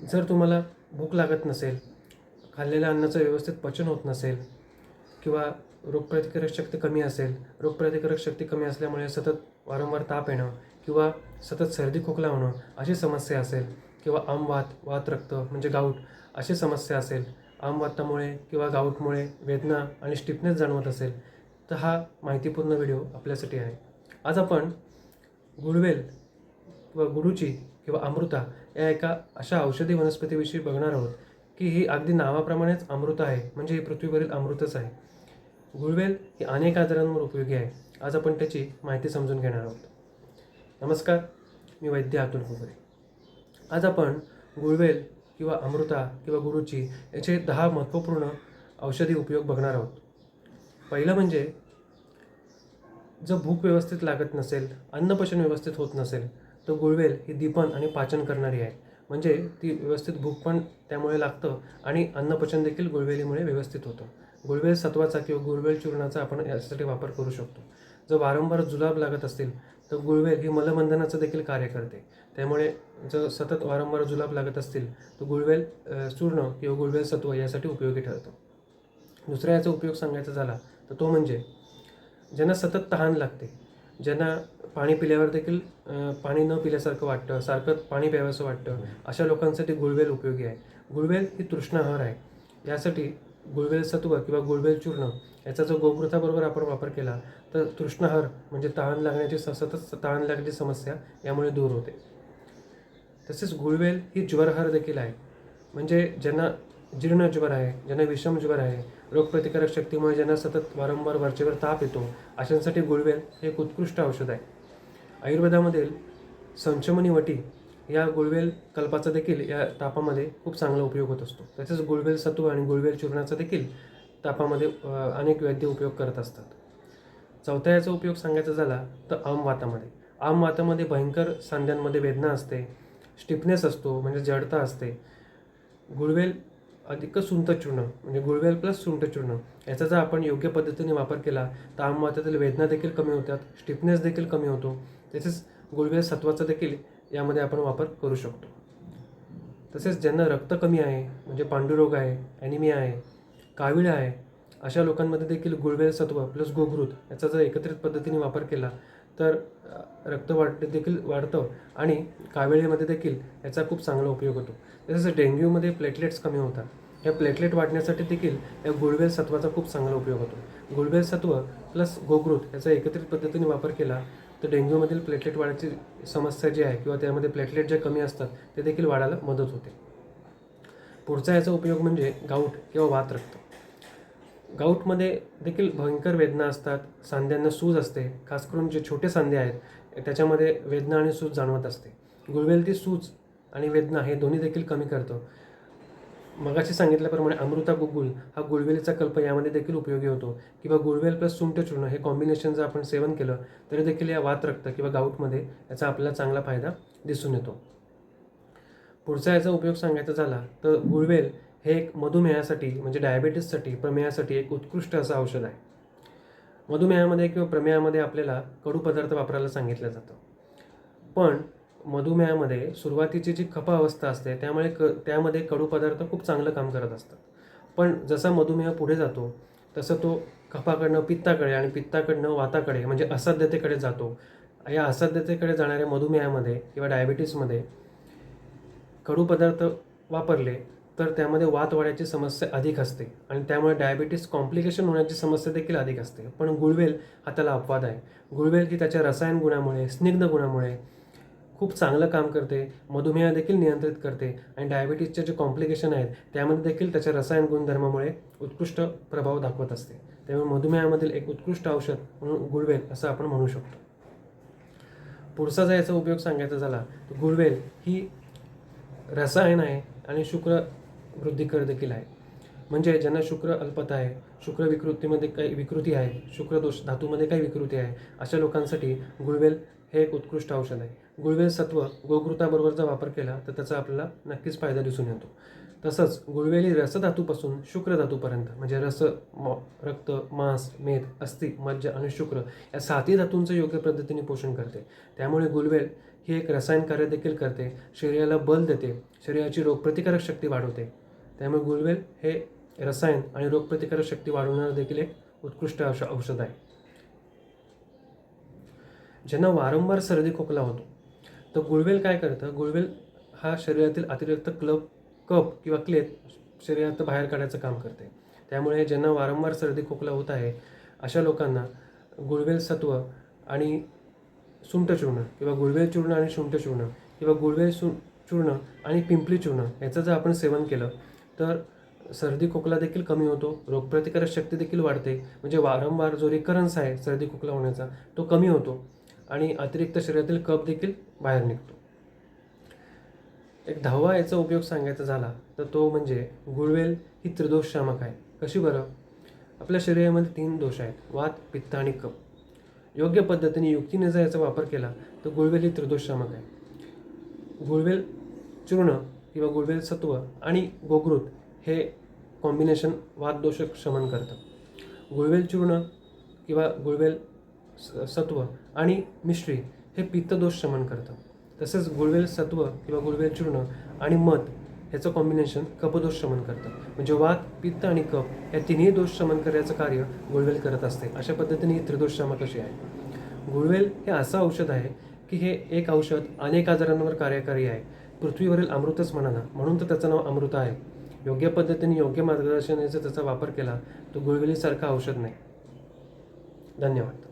जर तुम्हाला भूक लागत नसेल खाल्लेल्या अन्नाचं व्यवस्थित पचन होत नसेल किंवा रोगप्रतिकारक शक्ती कमी असेल रोगप्रतिकारक शक्ती कमी असल्यामुळे सतत वारंवार ताप येणं किंवा सतत सर्दी खोकला होणं अशी समस्या असेल किंवा आमवात वात रक्त म्हणजे गाऊट अशी समस्या असेल आमवातामुळे किंवा गाऊटमुळे वेदना आणि स्टिफनेस जाणवत असेल तर हा माहितीपूर्ण व्हिडिओ आपल्यासाठी आहे. आज आपण गुडवेल किंवा गुडूची किंवा अमृता या एका अशा औषधी वनस्पतीविषयी बघणार आहोत की ही अगदी नावाप्रमाणेच अमृत आहे. म्हणजे ही पृथ्वीवरील अमृतच आहे. गुळवेल ही अनेक आजारांवर उपयोगी आहे. आज आपण त्याची माहिती समजून घेणार आहोत. नमस्कार. मी वैद्य अतुल कुबरे आज आपण गुळवेल किंवा अमृता किंवा गुरुची याचे दहा महत्त्वपूर्ण औषधी उपयोग बघणार आहोत. पहिलं म्हणजे जर भूक व्यवस्थित लागत नसेल अन्नपचन व्यवस्थित होत नसेल तर गुळवेल ही दीपन आणि पाचन करणारी आहे. म्हणजे ती व्यवस्थित भूक पण त्यामुळे लागतं आणि अन्नपचन देखील गुळवेलीमुळे व्यवस्थित होतं. गुळवेल सत्वाचा किंवा गुळवेल चूर्णाचा आपण यासाठी वापर करू शकतो. जर वारंवार जुलाब लागत असतील तर गुळवेल ही मलबंधनाचं देखील कार्य करते. त्यामुळे जर सतत वारंवार जुलाब लागत असतील तर गुळवेल चूर्ण किंवा गुळवेल सत्व यासाठी उपयोगी ठरतं. दुसरा याचा उपयोग सांगायचा झाला तर तो म्हणजे ज्यांना सतत तहान लागते ज्यांना पाणी पिल्यावर देखील पाणी न पिल्यासारखं वाटतं सारखं पाणी प्यावंसं वाटतं. अशा लोकांसाठी गुळवेल उपयोगी आहे. गुळवेल ही तृष्णाहार आहे. यासाठी गुळवेल सत्व किंवा गुळवेल चूर्ण याचा जो गोमृताबरोबर आपण वापर केला तर तृष्णाहार म्हणजे तहान लागण्याची स- सतत तहान लागण्याची समस्या यामुळे दूर होते. तसेच गुळवेल ही ज्वरहार देखील आहे. म्हणजे ज्यांना जीर्ण ज्वर आहे ज्यांना विषम ज्वर आहे रोगप्रतिकारक शक्तीमुळे ज्यांना सतत वारंवार वरचेवर ताप येतो अशांसाठी गुळवेल हे एक उत्कृष्ट औषध आहे. आयुर्वेदामधील संचमनी वटी या गुळवेल कल्पाचा देखील या तापामध्ये खूप चांगला उपयोग होत असतो. तसेच गुळवेल सत्व आणि गुळवेल चूर्णाचा देखील तापामध्ये अनेक वैद्य उपयोग करत असतात. चौथ्या याचा उपयोग सांगायचा झाला तर आमवातामध्ये आमवातामध्ये भयंकर सांध्यांमध्ये वेदना असते स्टिफनेस असतो म्हणजे जडता असते. गुळवेल अधिक सुंतचूर्ण म्हणजे गुळवेल प्लस सुंतचूर्ण याचा जर आपण योग्य पद्धतीने वापर केला तर आमवातातील वेदना देखील कमी होतात स्टिफनेस देखील कमी होतो. तसेच गुळवेल सत्वाचा देखील यामध्ये आपण वापर करू शकतो. तसेच ज्यांना रक्त कमी आहे म्हणजे पांडुरोग आहे ॲनिमिया आहे काविळ आहे अशा लोकांमध्ये देखील गुळवेल सत्व प्लस गोघृत याचा जर एकत्रित पद्धतीने वापर केला तर रक्त वाढ देखील वाढतं आणि काविळेमध्ये देखील याचा खूप चांगला उपयोग होतो. तसेच डेंग्यूमध्ये प्लेटलेट्स कमी होतात. या प्लेटलेट वाढण्यासाठी देखील या गुळवेल सत्वाचा खूप चांगला उपयोग होतो. गुळवेल सत्व प्लस गोघृत याचा एकत्रित पद्धतीने वापर केला तर डेंग्यूमधील प्लेटलेट वाढायची समस्या जी आहे किंवा त्यामध्ये प्लेटलेट जे कमी असतात ते देखील वाढायला मदत होते. पुढचा याचा उपयोग म्हणजे गाऊट किंवा वात रक्त. गाऊटमध्ये देखील भयंकर वेदना असतात सांध्यांना सूज असते खास करून जे छोटे सांधे आहेत त्याच्यामध्ये वेदना आणि सूज जाणवत असते. गुळवेल ती सूज आणि वेदना हे दोन्ही देखील कमी करतं. मगाशी सांगितल्याप्रमाणे अमृता गुगुल हा गुळवेलीचा कल्प यामध्ये देखील उपयोगी होतो. किंवा गुळवेल प्लस सुंठ चूर्ण हे कॉम्बिनेशन जर आपण सेवन केलं तरी देखील या वात रक्त किंवा गाऊटमध्ये याचा आपल्याला चांगला फायदा दिसून येतो. पुढचा याचा उपयोग सांगायचा झाला तर गुळवेल हे एक मधुमेहासाठी म्हणजे डायबेटीससाठी प्रमेहासाठी एक उत्कृष्ट असं औषध आहे. मधुमेहामध्ये किंवा प्रमेहामध्ये आपल्याला कडू पदार्थ वापरायला सांगितलं जातं. पण मधुमेहामध्ये सुरुवातीची जी खपा अवस्था असते त्यामुळे क त्यामध्ये कडू पदार्थ खूप चांगलं काम करत असतात. पण जसा मधुमेह पुढे जातो तसं तो कफाकडनं पित्ताकडे आणि पित्ताकडनं वाताकडे म्हणजे असाध्यतेकडे जातो. या असाध्यतेकडे जाणाऱ्या मधुमेहामध्ये किंवा डायबिटीसमध्ये कडू पदार्थ वापरले तर त्यामध्ये वात वाढायची समस्या अधिक असते. आणि त्यामुळे डायबिटीस कॉम्प्लिकेशन होण्याची समस्या देखील अधिक असते. पण गुळवेल हा त्याला अपवाद आहे. गुळवेल की त्याच्या रसायन गुणामुळे स्निग्ध गुणामुळे खूप चांगलं काम करते मधुमेह देखील नियंत्रित करते आणि डायबिटीसचे जे कॉम्प्लिकेशन आहेत त्यामध्ये देखील त्याच्या रसायन गुणधर्मामुळे उत्कृष्ट प्रभाव दाखवत असते. त्यामुळे मधुमेहामधील एक उत्कृष्ट औषध म्हणून गुळवेल असं आपण म्हणू शकतो. पुढचा जर याचा उपयोग सांगायचा झाला तर गुळवेल ही रसायन आहे आणि शुक्र वृद्धिकर देखील आहे. म्हणजे ज्यांना शुक्र अल्पता आहे शुक्र विकृतीमध्ये काही विकृती आहे शुक्रदोष धातूमध्ये काही विकृती आहे अशा लोकांसाठी गुळवेल हे एक उत्कृष्ट औषध आहे. गुळवेल सत्व गोघृताबरोबर जर वापर केला तर त्याचा आपल्याला नक्कीच फायदा दिसून येतो. तसंच गुळवेली रसधातूपासून शुक्रधातूपर्यंत म्हणजे रस म रक्त मांस मेद अस्थि मज्ज आणि शुक्र या सातही धातूंचं योग्य पद्धतीने पोषण करते. त्यामुळे गुळवेल ही एक रसायन कार्य देखील करते. शरीराला बल देते शरीराची रोगप्रतिकारक शक्ती वाढवते. त्यामुळे गुळवेल हे रसायन आणि रोगप्रतिकारक शक्ती वाढवणारं देखील एक उत्कृष्ट औष औषध आहे. ज्यांना वारंवार सर्दी खोकला होतो तर गुळवेल काय करतं? गुळवेल हा शरीरातील अतिरिक्त क्लब कप किंवा क्लेत शरीरात बाहेर काढायचं काम करते. त्यामुळे ज्यांना वारंवार सर्दी खोकला होत आहे अशा लोकांना गुळवेल सत्व आणि सुंठ चूर्ण किंवा गुळवेल चूर्ण आणि शुंठ चूर्ण किंवा गुळवेल सु चूर्ण आणि पिंपली चूर्ण याचं जर आपण सेवन केलं तर सर्दी खोकला देखील कमी होतो रोगप्रतिकारक शक्ती देखील वाढते. म्हणजे वारंवार जो रिकरन्स आहे सर्दी खोकला होण्याचा तो कमी होतो. आणि अतिरिक्त शरीरातील कप देखील बाहेर निघतो. एक दहावा याचा उपयोग सांगायचा झाला तर तो म्हणजे गुळवेल ही त्रिदोष शामक आहे. कशी बरं? आपल्या शरीरामध्ये तीन दोष आहेत वात पित्त आणि कप योग्य पद्धतीने युक्तीने जर याचा वापर केला तर गुळवेल ही त्रिदोष शामक आहे. गुळवेल चूर्ण किंवा गुळवेल सत्व आणि गोगृत हे कॉम्बिनेशन वातदोष शमन करतं. गुळवेल चूर्ण किंवा गुळवेल सत्व आणि मिश्री हे पित्तदोष शमन करतं. तसेच गुळवेल सत्व किंवा गुळवेल चूर्ण आणि मध ह्याचं कॉम्बिनेशन कपदोष शमन करतं. म्हणजे वात पित्त आणि कप या तिन्ही दोष शमन करण्याचं कार्य गुळवेल करत असते. अशा पद्धतीने ही त्रिदोष शमक अशी आहे? गुळवेल हे असं औषध आहे की हे एक औषध अनेक आजारांवर कार्यकारी आहे. पृथ्वीवरील अमृतच म्हणाला म्हणून तर त्याचं नाव अमृत आहे. योग्य पद्धतीने योग्य मार्गदर्शनाचा त्याचा वापर केला तो गुळवेलीसारखं औषध नाही. धन्यवाद.